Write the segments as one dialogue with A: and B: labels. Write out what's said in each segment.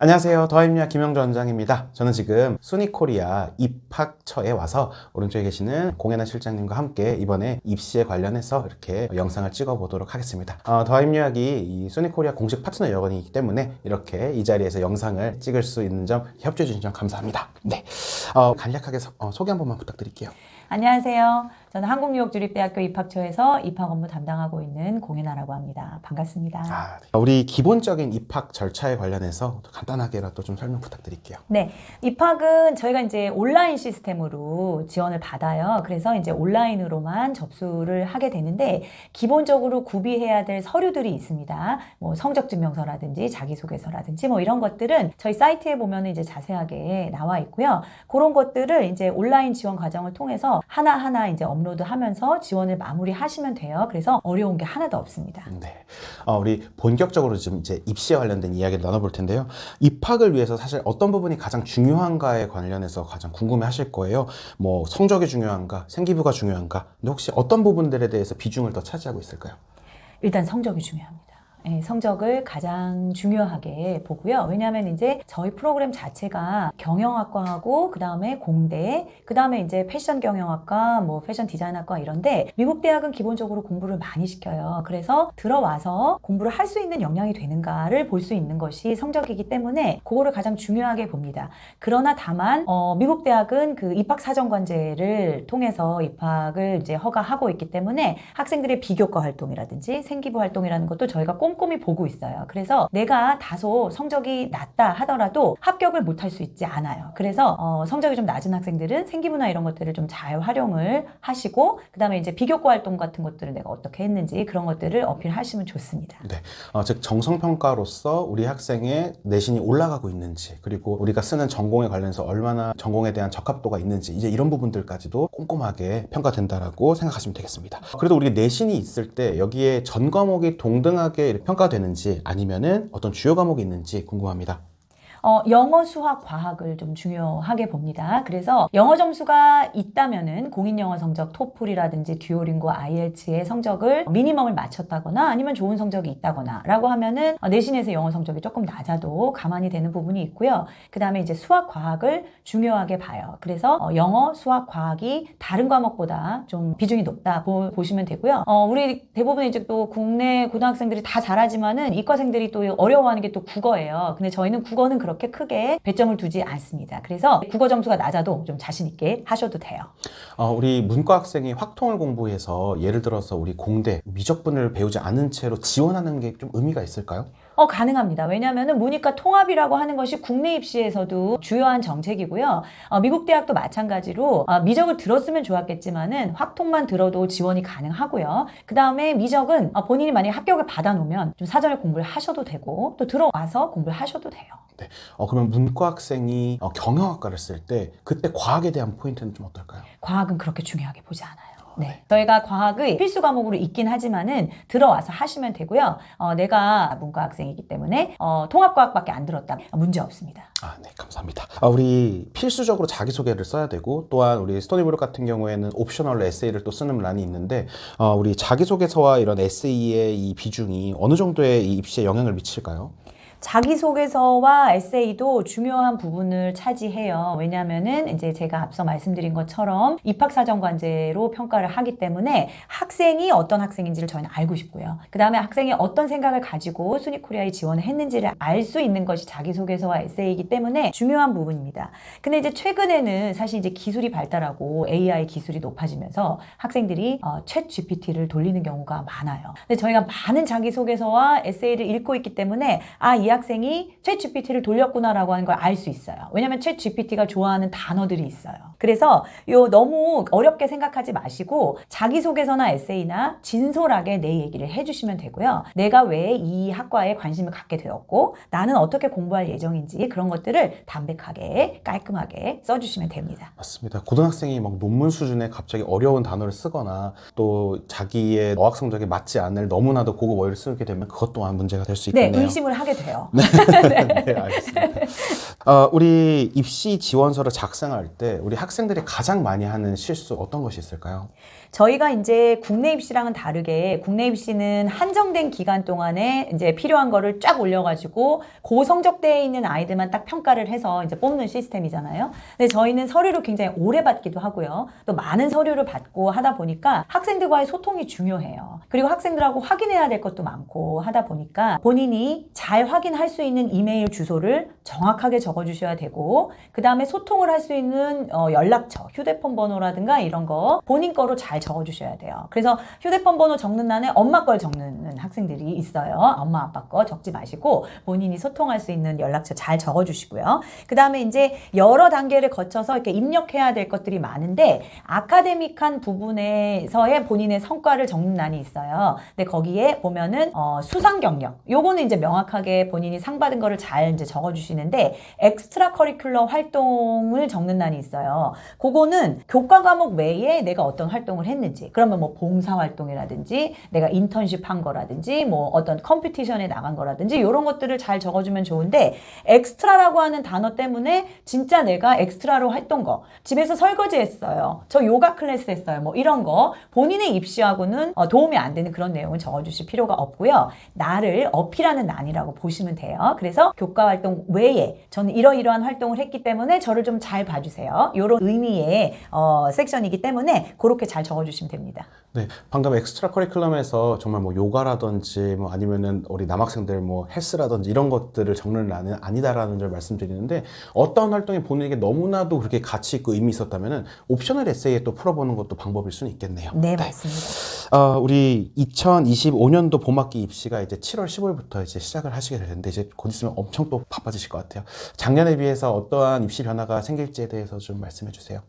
A: 안녕하세요. 더입니다. 김영주 원장입니다. 저는 지금 수니코리아 입학처에 와서 오른쪽에 계시는 공연한 실장님과 함께 이번에 입시에 관련해서 이렇게 영상을 찍어 보도록 하겠습니다. 어, 더입력이 이 수니코리아 공식 파트너 여건이기 때문에 이렇게 이 자리에서 영상을 찍을 수 있는 점 협조해 주신 점 감사합니다. 네. 어, 간략하게 소, 어, 소개 한 번만 부탁드릴게요.
B: 안녕하세요. 저는 한국유역주립대학교 입학처에서 입학 업무 담당하고 있는 공연아라고 합니다. 반갑습니다.
A: 아, 네. 우리 기본적인 입학 절차에 관련해서 간단하게라도 좀 설명 부탁드릴게요.
B: 네, 입학은 저희가 이제 온라인 시스템으로 지원을 받아요. 그래서 이제 온라인으로만 접수를 하게 되는데 기본적으로 구비해야 될 서류들이 있습니다. 뭐 성적 증명서라든지 자기소개서라든지 뭐 이런 것들은 저희 사이트에 보면 이제 자세하게 나와 있고요. 그런 것들을 이제 온라인 지원 과정을 통해서 하나하나 이제 업 로드하면서 지원을 마무리하시면 돼요. 그래서 어려운 게 하나도 없습니다.
A: 네. 어, 우리 본격적으로 좀 이제 입시에 관련된 이야기를 나눠볼 텐데요. 입학을 위해서 사실 어떤 부분이 가장 중요한가에 관련해서 가장 궁금해 하실 거예요. 뭐 성적이 중요한가, 생기부가 중요한가. 근데 혹시 어떤 부분들에 대해서 비중을 더 차지하고 있을까요?
B: 일단 성적이 중요합니다. 예, 성적을 가장 중요하게 보고요. 왜냐하면 이제 저희 프로그램 자체가 경영학과하고 그 다음에 공대, 그 다음에 이제 패션 경영학과, 뭐 패션 디자인학과 이런데 미국 대학은 기본적으로 공부를 많이 시켜요. 그래서 들어와서 공부를 할 수 있는 역량이 되는가를 볼 수 있는 것이 성적이기 때문에 그거를 가장 중요하게 봅니다. 그러나 다만 어, 미국 대학은 그 입학 사정관제를 통해서 입학을 이제 허가하고 있기 때문에 학생들의 비교과 활동이라든지 생기부 활동이라는 것도 저희가 꼼 꼼히 보고 있어요. 그래서 내가 다소 성적이 낮다 하더라도 합격을 못할 수 있지 않아요. 그래서 어, 성적이 좀 낮은 학생들은 생기부나 이런 것들을 좀 잘 활용을 하시고 그다음에 이제 비교과 활동 같은 것들을 내가 어떻게 했는지 그런 것들을 어필하시면 좋습니다.
A: 네. 어, 즉 정성 평가로서 우리 학생의 내신이 올라가고 있는지 그리고 우리가 쓰는 전공에 관련해서 얼마나 전공에 대한 적합도가 있는지 이제 이런 부분들까지도 꼼꼼하게 평가된다라고 생각하시면 되겠습니다. 그래도 우리 내신이 있을 때 여기에 전 과목이 동등하게 평가되는지 아니면은 어떤 주요 과목이 있는지 궁금합니다.
B: 어, 영어, 수학, 과학을 좀 중요하게 봅니다. 그래서 영어 점수가 있다면은 공인 영어 성적 토플이라든지 듀오링고 IELTS의 성적을 미니멈을 맞췄다거나 아니면 좋은 성적이 있다거나라고 하면은 어, 내신에서 영어 성적이 조금 낮아도 가만히 되는 부분이 있고요. 그 다음에 이제 수학, 과학을 중요하게 봐요. 그래서 어, 영어, 수학, 과학이 다른 과목보다 좀 비중이 높다 보, 보시면 되고요. 어, 우리 대부분 이제 또 국내 고등학생들이 다 잘하지만은 이과생들이 또 어려워하는 게 또 국어예요. 근데 저희는 국어는 그렇게 크게 배점을 두지 않습니다. 그래서 국어 점수가 낮아도 좀 자신 있게 하셔도 돼요.
A: 어, 우리 문과 학생이 확통을 공부해서 예를 들어서 우리 공대 미적분을 배우지 않은 채로 지원하는 게 좀 의미가 있을까요?
B: 어, 가능합니다. 왜냐하면 문이과 통합이라고 하는 것이 국내 입시에서도 주요한 정책이고요. 어, 미국 대학도 마찬가지로 어, 미적을 들었으면 좋았겠지만은 확통만 들어도 지원이 가능하고요. 그 다음에 미적은 어, 본인이 만약에 합격을 받아놓으면 좀 사전에 공부를 하셔도 되고 또 들어와서 공부를 하셔도 돼요.
A: 네. 어, 그러면 문과 학생이 어, 경영학과를 쓸 때 그때 과학에 대한 포인트는 좀 어떨까요?
B: 과학은 그렇게 중요하게 보지 않아요. 네. 저희가 과학의 필수 과목으로 있긴 하지만은 들어와서 하시면 되고요. 어, 내가 문과 학생이기 때문에 어, 통합과학밖에 안 들었다. 문제 없습니다.
A: 아, 네, 감사합니다. 아, 우리 필수적으로 자기소개를 써야 되고, 또한 우리 스토리브룩 같은 경우에는 옵셔널로 에세이를 또 쓰는 란이 있는데, 어, 우리 자기소개서와 이런 에세이의 이 비중이 어느 정도의 이 입시에 영향을 미칠까요?
B: 자기소개서와 에세이도 중요한 부분을 차지해요. 왜냐하면은 이제 제가 앞서 말씀드린 것처럼 입학사정관제로 평가를 하기 때문에 학생이 어떤 학생인지를 저희는 알고 싶고요. 그 다음에 학생이 어떤 생각을 가지고 수니코리아에 지원을 했는지를 알 수 있는 것이 자기소개서와 에세이이기 때문에 중요한 부분입니다. 근데 이제 최근에는 사실 이제 기술이 발달하고 AI 기술이 높아지면서 학생들이 어, 챗 GPT를 돌리는 경우가 많아요. 근데 저희가 많은 자기소개서와 에세이를 읽고 있기 때문에 아, 이 학생이 챗 GPT를 돌렸구나라고 하는 걸 알 수 있어요. 왜냐면 챗 GPT가 좋아하는 단어들이 있어요. 그래서 요 너무 어렵게 생각하지 마시고 자기소개서나 에세이나 진솔하게 내 얘기를 해주시면 되고요. 내가 왜 이 학과에 관심을 갖게 되었고 나는 어떻게 공부할 예정인지 그런 것들을 담백하게 깔끔하게 써주시면 됩니다.
A: 맞습니다. 고등학생이 막 논문 수준의 갑자기 어려운 단어를 쓰거나 또 자기의 어학 성적에 맞지 않을 너무나도 고급 어휘를 쓰게 되면 그것 또한 문제가 될수
B: 네,
A: 있겠네요.
B: 의심을 하게 돼요.
A: 네, 알겠습니다. 어, 우리 입시 지원서를 작성할 때 우리 학생들이 가장 많이 하는 실수 어떤 것이 있을까요?
B: 저희가 이제 국내 입시랑은 다르게 국내 입시는 한정된 기간 동안에 이제 필요한 거를 쫙 올려가지고 고성적대에 있는 아이들만 딱 평가를 해서 이제 뽑는 시스템이잖아요. 근데 저희는 서류를 굉장히 오래 받기도 하고요. 또 많은 서류를 받고 하다 보니까 학생들과의 소통이 중요해요. 그리고 학생들하고 확인해야 될 것도 많고 하다 보니까 본인이 잘 확인할 수 있는 이메일 주소를 정확하게 적어주셔야 되고 그 다음에 소통을 할 수 있는 어, 연락처, 휴대폰 번호라든가 이런 거 본인 거로 잘 적어주셔야 돼요. 그래서 휴대폰 번호 적는 난에 엄마 걸 적는 학생들이 있어요. 엄마 아빠 거 적지 마시고 본인이 소통할 수 있는 연락처 잘 적어주시고요. 그 다음에 이제 여러 단계를 거쳐서 이렇게 입력해야 될 것들이 많은데 아카데믹한 부분에서의 본인의 성과를 적는 난이 있어요. 근데 거기에 보면은 어, 수상 경력, 요거는 이제 명확하게 본인이 상 받은 거를 잘 이제 적어주시는데 엑스트라 커리큘러 활동을 적는 난이 있어요. 그거는 교과 과목 외에 내가 어떤 활동을 했는지, 그러면 뭐 봉사 활동이라든지, 내가 인턴십 한 거라든지, 뭐 어떤 컴피티션에 나간 거라든지, 이런 것들을 잘 적어주면 좋은데, 엑스트라라고 하는 단어 때문에 진짜 내가 엑스트라로 했던 거, 집에서 설거지 했어요. 저 요가 클래스 했어요. 뭐 이런 거, 본인의 입시하고는 어, 도움이 안 되는 그런 내용은 적어주실 필요가 없고요. 나를 어필하는 난이라고 보시면 돼요. 그래서 교과 활동 외에 저는 이러이러한 활동을 했기 때문에 저를 좀 잘 봐주세요. 이런 의미의 어, 섹션이기 때문에 그렇게 잘 적어 주시면 됩니다.
A: 네, 방금 엑스트라 커리큘럼에서 정말 뭐 요가라든지 뭐 아니면은 우리 남학생들 뭐 헬스라든지 이런 것들을 적는 란은 아니다라는 걸 말씀드리는데 어떤 활동이 본인에게 너무나도 그렇게 가치 있고 의미 있었다면은 옵셔널 에세이에 또 풀어보는 것도 방법일 수는 있겠네요.
B: 네, 맞습니다.
A: 어, 우리 2025년도 봄학기 입시가 이제 7월 15일부터 이제 시작을 하시게 될 텐데 이제 곧 있으면 엄청 또 바빠지실 것 같아요. 작년에 비해서 어떠한 입시 변화가 생길지에 대해서 좀 말씀해 주세요.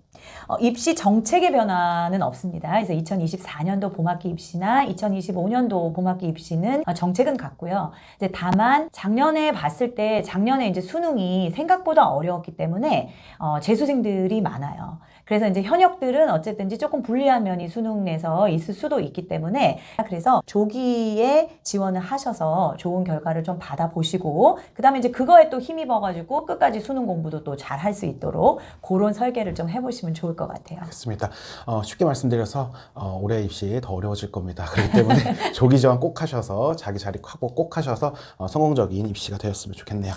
B: 어, 입시 정책의 변화는 없습니다. 그래서 2024년도 봄학기 입시나 2025년도 봄학기 입시는 어, 정책은 같고요. 이제 다만 작년에 봤을 때 작년에 이제 수능이 생각보다 어려웠기 때문에 어, 재수생들이 많아요. 그래서 이제 현역들은 어쨌든지 조금 불리한 면이 수능 내서 있을 수도 있기 때문에 그래서 조기에 지원을 하셔서 좋은 결과를 좀 받아보시고 그다음에 이제 그거에 또 힘입어가지고 끝까지 수능 공부도 또 잘 할 수 있도록 그런 설계를 좀 해보시면 좋을 것 같아요.
A: 알겠습니다. 어, 쉽게 말씀드려서 어, 올해 입시 더 어려워질 겁니다. 그렇기 때문에 조기 지원 꼭 하셔서 자기 자리 확보 꼭 하셔서 어, 성공적인 입시가 되었으면 좋겠네요.